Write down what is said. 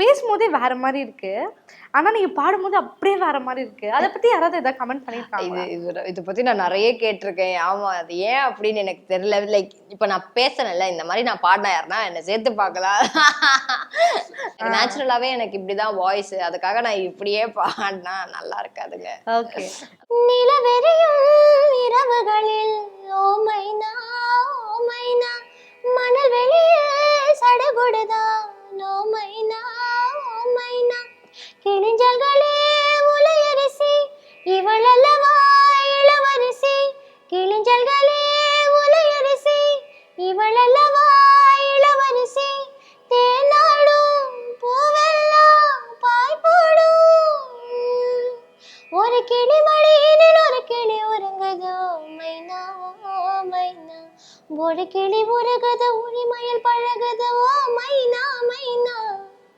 பேசும்போதே வேற மாதிரி இருக்கு. ஆனா நீங்க பாடும்போது அப்படியே வேற மாதிரி இருக்கு. அதை பத்தி யாராவது ஏதாவது கமெண்ட் பண்ணிருக்காங்க இது இது பத்தி நான் நிறைய கேட்டிருக்கேன். ஆமா அது ஏன் அப்படின்னு எனக்கு தெரியல. லைக் இப்ப நான் பேசுறேன்ல இந்த மாதிரி நான் பாடினா யாருன்னா என்னை சேர்த்து பார்க்கலாம் நேச்சுரலாவே எனக்கு இப்படிதான் வாய்ஸ் அதுக்காக நான் இப்படியே பாடினா நல்லா இருக்காதுங்க. ஓகே ஒரு கிளி மடியினில் ஒரு கிளி உறங்குதோ? மைனா ஓ மைனா. ஒரு கிளி உருகுது உரிமை